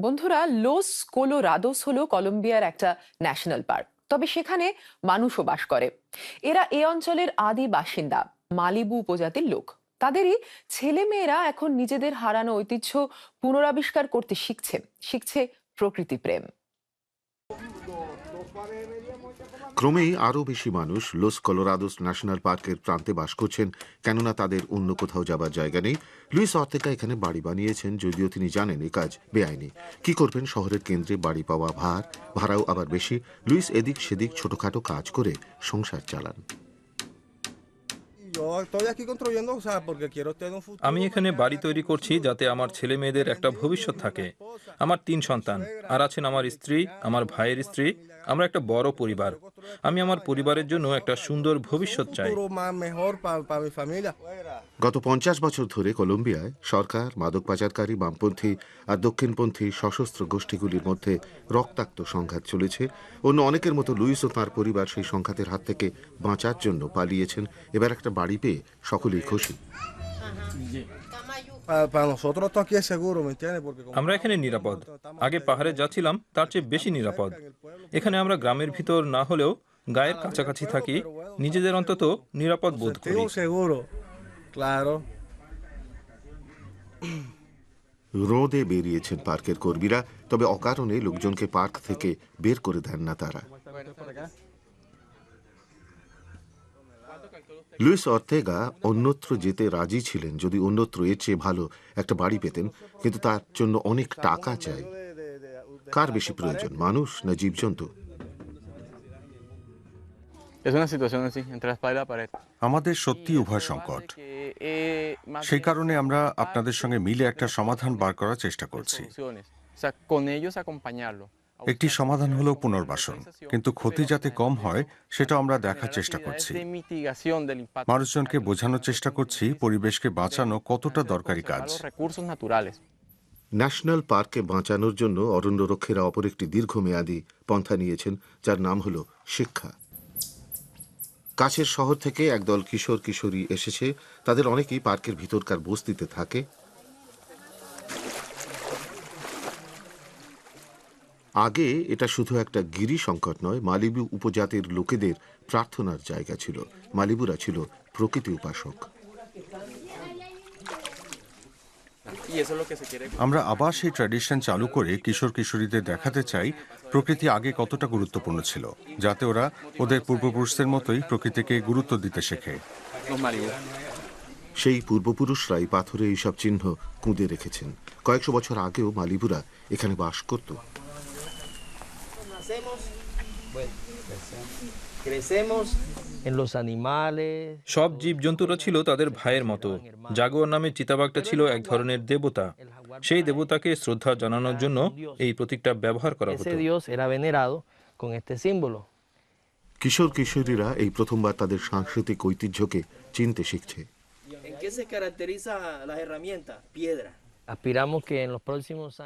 বন্ধুরা, লোস কোলোরাদোস হলো কলম্বিয়ার একটা ন্যাশনাল পার্ক। তবে সেখানে মানুষও বাস করে। এরা এ অঞ্চলের আদি বাসিন্দা, মালিবু উপজাতির লোক। তাদেরই ছেলেমেয়েরা এখন নিজেদের হারানো ঐতিহ্য পুনরাবিষ্কার করতে শিখছে। শিখছে প্রকৃতি প্রেম। ক্রমেই আরও বেশি মানুষ লোস কলোরাদোস ন্যাশনাল পার্কের প্রান্তে বাস করছেন, কেননা তাদের অন্য কোথাও যাবার জায়গা নেই। লুইস অর্তেকা এখানে বাড়ি বানিয়েছেন, যদিও তিনি জানেন এ কাজ বেআইনি। কি করবেন? শহরের কেন্দ্রে বাড়ি পাওয়া ভার, ভাড়াও আবার বেশি। লুইস এদিক সেদিক ছোটখাটো কাজ করে সংসার চালান। আমি এখানে বাড়ি তৈরি করছি যাতে আমার ছেলে মেয়েদের একটা ভবিষ্যৎ থাকে। আমার তিন সন্তান আর আছেন আমার স্ত্রী আমার ভাইয়ের স্ত্রী আমরা একটা বড় পরিবার। আমি আমার পরিবারের জন্য একটা সুন্দর ভবিষ্যৎ চাই. গত পঞ্চাশ বছর ধরে কলম্বিয়ায় সরকার মাদক পাচারকারী বামপন্থী আর দক্ষিণপন্থী সশস্ত্র গোষ্ঠীগুলির মধ্যে রক্তাক্ত সংঘাত চলেছে। অন্য অনেকের মতো লুইস ও তাঁর পরিবার সেই সংঘাতের হাত থেকে বাঁচার জন্য পালিয়েছেন। এবার একটা বাড়ি পেয়ে সকলেই খুশি। আমরা এখানে নিরাপদ। আগে পাহাড়ে যাচ্ছিলাম তার চেয়ে বেশি নিরাপদ। এখানে আমরা গ্রামের ভিতর না হলেও গায়ের কাছাকাছি থাকি নিজেদের অন্তত নিরাপদ বোধ করি. রোদে বেরিয়েছেন পার্কের কর্মীরা তবে অকারণে লোকজনকে পার্ক থেকে বের করে দেন না তারা। লুইস অর্তেগা অন্যত্র যেতে রাজি ছিলেন যদি অন্যত্র এর চেয়ে ভালো একটা বাড়ি পেতেন কিন্তু তার জন্য অনেক টাকা চাই। কার বেশি প্রয়োজন মানুষ না জীবজন্তু. আমাদের সত্যি উভয় সংকট। Eh, সেই কারণে আমরা আপনাদের সঙ্গে মিলে একটা সমাধান বার করার চেষ্টা করছি। একটি সমাধান হলো পুনর্বাসন। কিন্তু ক্ষতি যাতে কম হয় সেটা আমরা দেখার চেষ্টা করছি। মানুষজনকে বোঝানোর চেষ্টা করছি পরিবেশকে বাঁচানো কতটা দরকারি কাজ. ন্যাশনাল পার্কে বাঁচানোর জন্য অরণ্যরক্ষীরা অপর একটি দীর্ঘমেয়াদী পন্থা নিয়েছেন যার নাম হলো শিক্ষা। কাছের শহর থেকে একদল কিশোর কিশোরী এসেছে তাদের অনেকেই পার্কের ভিতরকার বস্তিতে থাকে। আগে এটা শুধু একটা গিরি সংকট নয় মালিবু উপজাতির লোকেদের প্রার্থনার জায়গা ছিল। মালিবুরা ছিল প্রকৃতি উপাসক। আমরা আবার সেই ট্র্যাডিশন চালু করে কিশোর কিশোরীদের দেখাতে চাই প্রকৃতি আগে কতটা গুরুত্বপূর্ণ ছিল যাতে ওরা ওদের পূর্বপুরুষদের মতোই প্রকৃতিকে গুরুত্ব দিতে শেখে। সেই পূর্বপুরুষরাই পাথরে এইসব চিহ্ন কুঁদে রেখেছেন। কয়েকশো বছর আগেও মালিবুরা এখানে বাস করত। Crecemos en los animales. সব জীবজন্তুরা ছিল তাদের ভাইয়ের মতো। জাগুয়ার নামে চিতাবাঘটা ছিল এক ধরনের দেবতা। সেই দেবতাকে শ্রদ্ধা জানানোর জন্য এই প্রতীকটা ব্যবহার করা হতো. কিশোর কিশোরীরা এই প্রথমবার তাদের সাংস্কৃতিক ঐতিহ্যকে চিনতে শিখছে।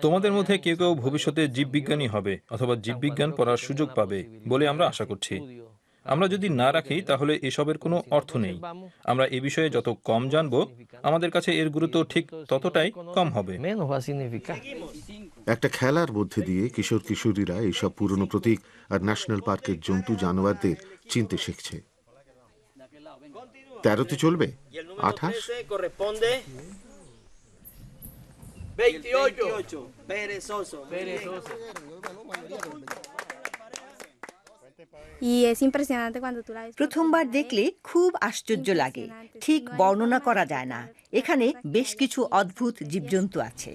তোমাদের মধ্যে কেউ কেউ ভবিষ্যতে জীববিজ্ঞানী হবে অথবা জীববিজ্ঞান পড়ার সুযোগ পাবে বলে আমরা আশা করছি। আমরা যদি না রাখি তাহলে এসবের কোনো অর্থ নেই। আমরা এ বিষয়ে যত কম জানব আমাদের কাছে এর গুরুত্ব ঠিক ততটাই কম হবে. একটা খেলার মধ্যে দিয়ে কিশোর কিশোরীরা এইসব পুরনো প্রতীক আর ন্যাশনাল পার্কের জন্তু জানোয়ারদের চিনতে শিখছে। তেরোতে চলবে? আঠাশ? 28. 28. Perezoso. Perezoso. প্রথমবার দেখলে খুব আশ্চর্য লাগে ঠিক বর্ণনা করা যায় না এখানে বেশ কিছু অদ্ভুত জীবজন্তু আছে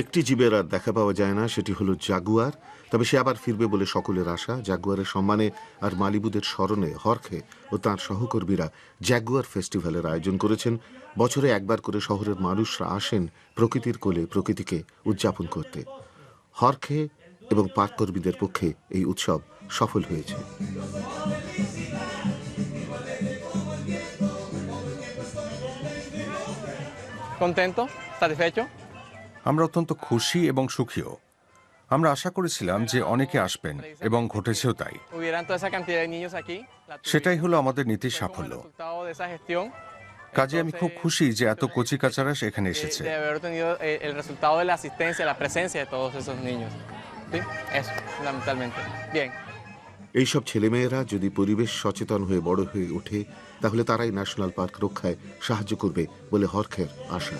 একটি জীবের আর দেখা পাওয়া যায় না, সেটি হলো জাগুয়ার। তবে সে আবার ফিরবে বলে সকলের আশা। জাগুয়ারের সম্মানে আর মালিবুদের স্মরণে হরখে ও তার সহকর্মীরা জাগুয়ার ফেস্টিভ্যালের আয়োজন করেছেন। বছরে একবার করে শহরের মানুষরা আসেন প্রকৃতির কোলে প্রকৃতিকে উদযাপন করতে। হরখে এবং পার্ক কর্মীদের পক্ষে এই উৎসব সফল হয়েছে। ¿Contento? ¿Satisfecho? আমরা অত্যন্ত খুশি এবং সুখীও। আমরা আশা করেছিলাম যে অনেকে আসবেন এবং ঘটেছেও তাই। সেটাই হলো আমাদের নীতির সাফল্য। কাজে আমি খুব খুশি যে এত কচি কাচারাস এখানে এসেছে। এই সব ছেলেমেয়েরা যদি পরিবেশ সচেতন হয়ে বড় হয়ে ওঠে তাহলে তারাই ন্যাশনাল পার্ক রক্ষায় সাহায্য করবে বলে হরখের আশা।